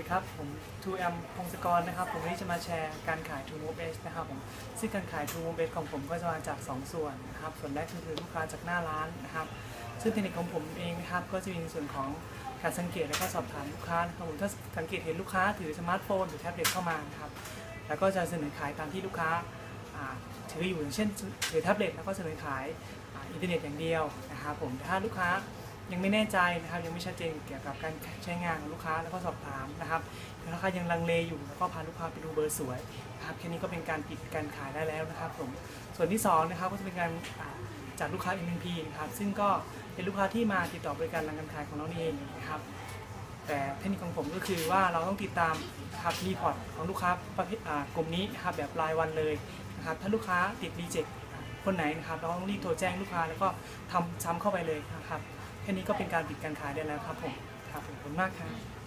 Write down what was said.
ดีครับ ผม 2M พงศกรนะครับ ผมวันนี้จะมาแชร์การขาย t o Move Edge นะครับผมซึ่งการขาย t o Move Edge ของผมก็จะมาจาก 2 ส่วนนะครับ ส่วนแรกคือลูกค้าจากหน้าร้านนะครับ ซึ่งเทคนิคของผมเองนะครับ ก็จะมีในส่วนของการสังเกตและก็สอบถามลูกค้านะครับผมถ้าสังเกตเห็นลูกค้าถือสมาร์ทโฟนหรือแท็บเล็ตเข้ามานะครับ แล้วก็จะเสนอขายตามที่ลูกค้าถืออยู่อย่างเช่นถือแท็บเล็ตแล้วก็เสนอขายอินเทอร์เน็ตอย่างเดียวนะครับผมถ้าลูกค้า ยังไม่แน่ใจนะครับยังไม่ชัดเจนเกี่ยวกับการใช้งานของลูกค้าแล้วก็สอบถามนะครับแล้วลูกค้ายังลังเลอยู่แล้วก็พาลูกค้าไปดูเบอร์สวยนะครับแค่นี้ก็เป็นการปิดการขายได้แล้วนะครับผมส่วนที่สองนะครับก็จะเป็นการจากลูกค้า MNP นะครับซึ่งก็เป็นลูกค้าที่มาติดต่อบริการหลังการขายของเรานี่เองนะครับแต่เทคนิคของผมก็คือว่าเราต้องติดตามครับรีพอร์ตของลูกค้าประเภทกลุ่มนี้นะครับแบบรายวันเลยนะครับถ้าลูกค้าติดรีเจ็คคนไหนนะครับเราต้องรีบโทรแจ้งลูกค้าแล้วก็ทำซ้ำเข้าไปเลยนะครับ นี้ก็เป็นการปิดการขายได้แล้วครับผมครับผมขอบคุณมากครับ